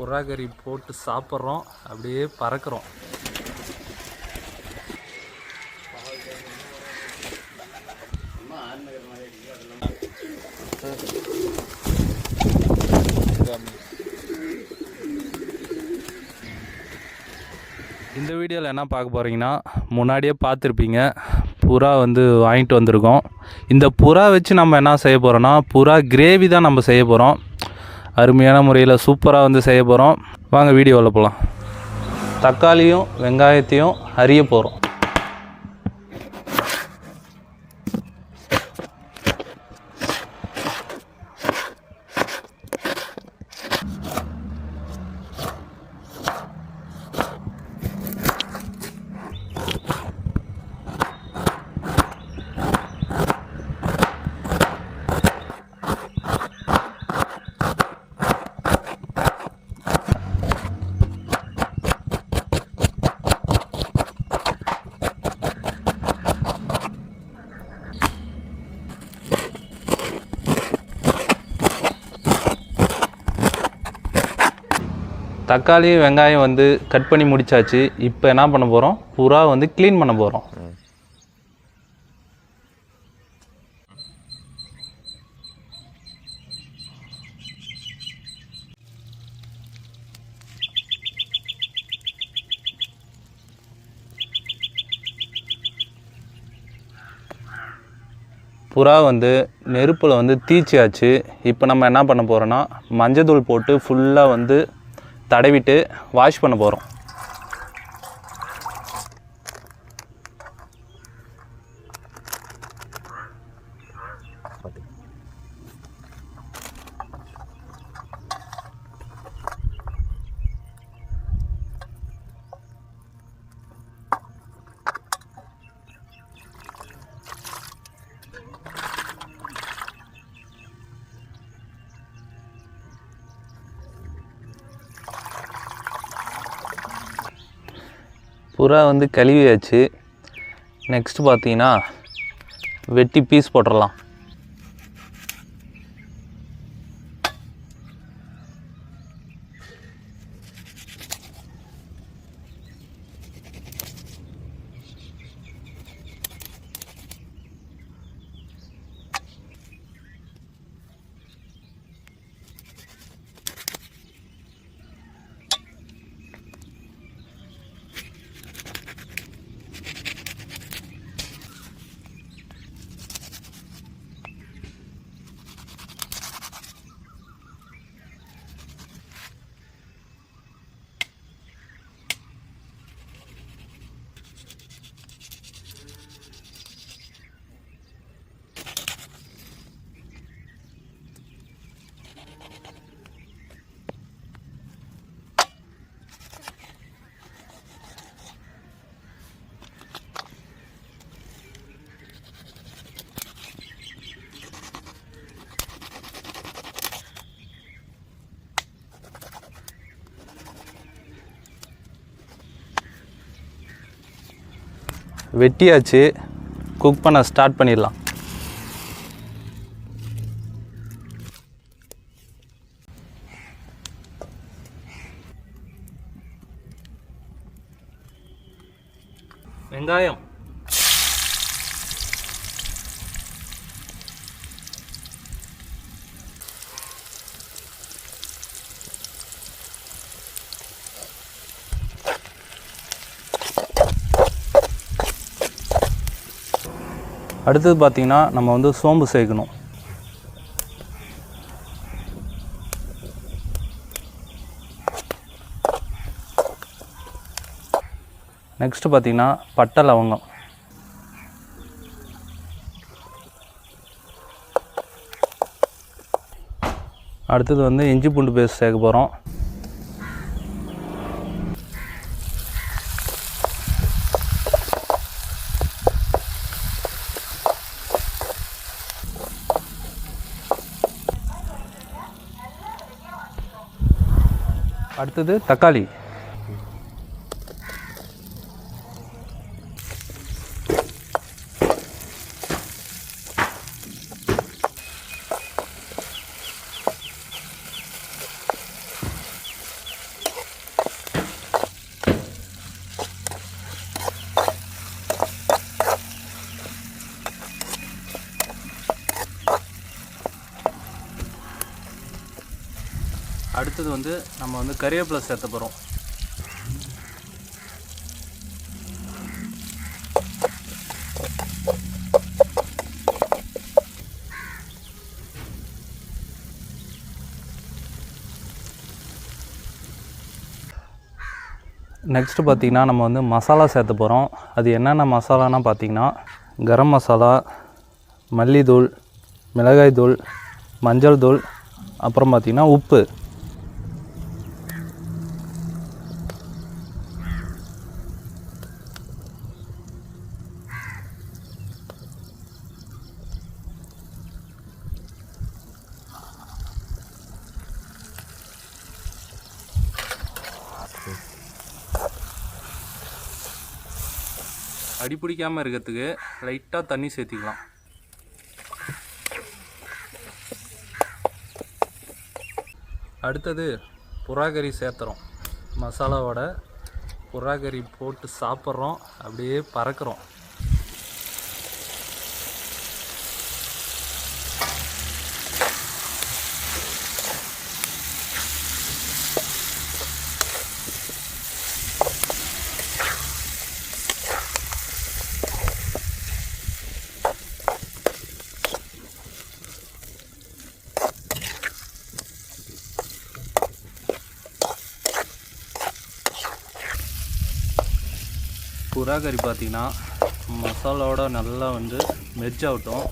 புறாகறி போட்டு சாப்பிட்றோம். அப்படியே பறக்கிறோம். இந்த வீடியோவில் என்ன பார்க்க போகிறீங்கன்னா முன்னாடியே பார்த்துருப்பீங்க. புறா வந்து வாங்கிட்டு வந்திருக்கோம். இந்த புறா வச்சு நம்ம என்ன செய்ய போகிறோன்னா புறா கிரேவி தான் நம்ம செய்ய போகிறோம் அருமையான முறையில் சூப்பராக வந்து செய்ய போகிறோம் வாங்க வீடியோவில் போகலாம் தக்காளியும் வெங்காயத்தையும் அரிய போகிறோம் தக்காளி வெங்காயம் வந்து கட் பண்ணி முடிச்சாச்சு. இப்போ என்ன பண்ண போகிறோம் புறா வந்து க்ளீன் பண்ண போகிறோம் புறா வந்து நெருப்பில் வந்து தீச்சியாச்சு. இப்போ நம்ம என்ன பண்ண போகிறோன்னா மஞ்சள் தூள் போட்டு ஃபுல்லாக வந்து தடவிட்டு வாஷ் பண்ண போகிறோம் புறா வந்து கழுவியாச்சு. நெக்ஸ்ட் பார்த்தீங்கன்னா வெட்டி பீஸ் போட்டுடலாம் வெட்டியாச்சு குக் பண்ண ஸ்டார்ட் பண்ணிடலாம் வெங்காயம் அடுத்தது பார்த்திங்கன்னா நம்ம வந்து சோம்பு சேர்க்கணும். நெக்ஸ்ட்டு பார்த்திங்கன்னா பட்டை லவங்கம். அடுத்தது வந்து இஞ்சி பூண்டு பேஸ்ட் சேர்க்க போகிறோம் அடுத்தது தக்காளி. அடுத்தது வந்து நம்ம வந்து கறிவேப்பிலை சேர்த்த போகிறோம் நெக்ஸ்ட்டு பார்த்திங்கன்னா நம்ம வந்து மசாலா சேர்த்த போகிறோம் அது என்னென்ன மசாலானா பார்த்திங்கன்னா கரம் மசாலா மல்லித்தூள் மிளகாய் தூள் மஞ்சள் தூள் அப்புறம் பார்த்திங்கன்னா உப்பு. அடி பிடிக்காமல் இருக்கிறதுக்கு லைட்டாக தண்ணி சேர்த்திக்கலாம். அடுத்தது புறாக்கறி சேர்த்துறோம். மசாலாவோட புறாக்கறி போட்டு சாப்பிட்றோம். அப்படியே பறக்கிறோம். புறா கறி பார்த்தீங்கன்னா மசாலாவோட நல்லா வந்து மெர்ஜ் ஆகட்டும்.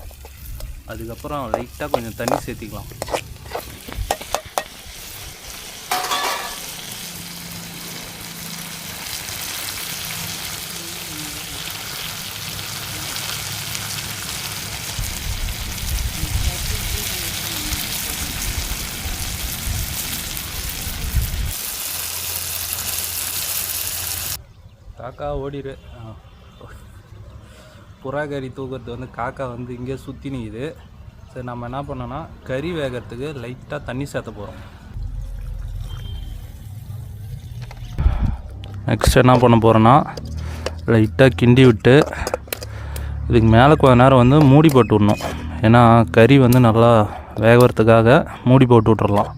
அதுக்கப்புறம் லைட்டாக கொஞ்சம் தண்ணி சேர்த்திக்கலாம். காக்கா ஓடிடு புறா கறி தூக்குறது வந்து காக்கா வந்து இங்கே சுற்றி நிற்குது சரி நம்ம என்ன பண்ணோன்னா கறி வேகிறதுக்கு லைட்டாக தண்ணி சேர்த்த போகிறோம் நெக்ஸ்ட் என்ன பண்ண போகிறோன்னா லைட்டாக கிண்டி விட்டு இதுக்கு மேலே கொஞ்ச நேரம் வந்து மூடி போட்டு விடணும். ஏன்னா கறி வந்து நல்லா வேகிறதுக்காக மூடி போட்டு விட்டுறலாம்.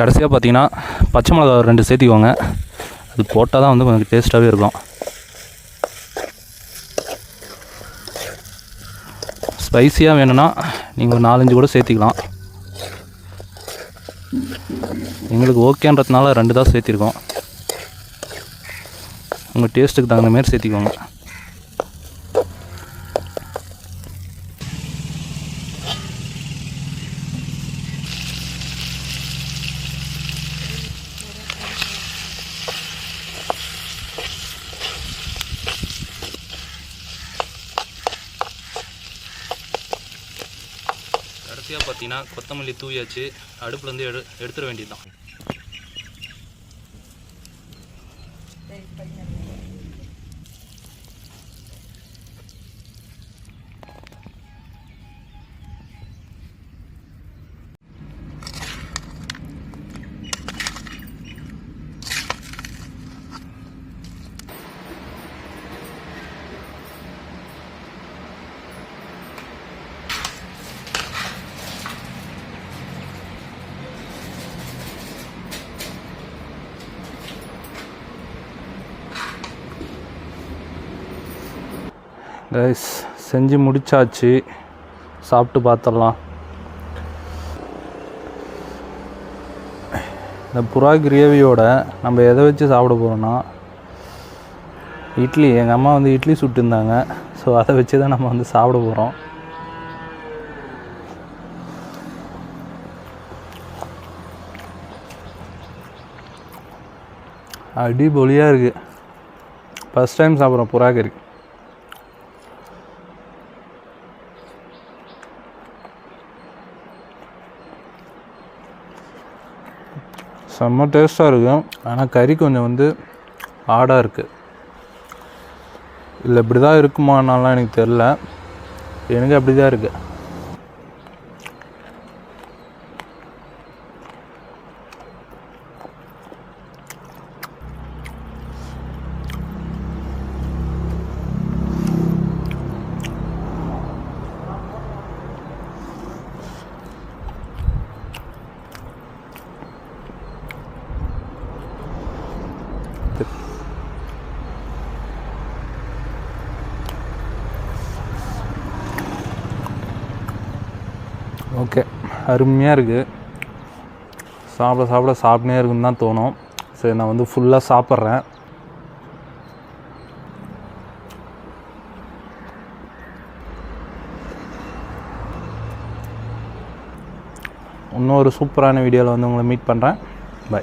கடைசியாக பார்த்தீங்கன்னா பச்சை மிளகா ஒரு ரெண்டு சேர்த்திக்கோங்க. அது போட்டால் தான் வந்து கொஞ்சம் டேஸ்ட்டாகவே இருக்கும். ஸ்பைசியாக வேணும்னா நீங்கள் ஒரு நாலஞ்சு கூட சேர்த்திக்கலாம். எங்களுக்கு ஓகேன்றதுனால ரெண்டு தான் சேர்த்திருக்கோம். உங்கள் டேஸ்ட்டுக்கு தகுந்த மாதிரி சேர்த்திக்கோங்க. கடைசியாக பார்த்தீங்கன்னா கொத்தமல்லி தூவியாச்சு அடுப்புலேருந்து எடு எடுத்துட வேண்டியது தான் கைஸ் செஞ்சு முடிச்சாச்சு. சாப்பிட்டு பார்த்துடலாம் இந்த புறா கிரேவியோட நம்ம எதை வச்சு சாப்பிட போகிறோன்னா இட்லி. எங்கள் அம்மா வந்து இட்லி சுட்டுருந்தாங்க ஸோ அதை வச்சு தான் நம்ம வந்து சாப்பிட போகிறோம் அடிபொலியாக இருக்குது ஃபஸ்ட் டைம் சாப்பிட்றோம் புறா கறி. செம்ம டேஸ்ட்டாக இருக்கும் ஆனால் கறி கொஞ்சம் வந்து ஆடாக இருக்குது இல்லை இப்படி தான் இருக்குமானாலாம் எனக்கு தெரில எனக்கு அப்படி தான் இருக்குது அருமையாக இருக்குது சாப்பிட சாப்பிட சாப்பிட்டே இருக்குன்னு தான் தோணும். சரி நான் வந்து ஃபுல்லாக சாப்பிட்றேன். இன்னொரு சூப்பரான வீடியோவில் வந்து உங்களை மீட் பண்ணுறேன் பை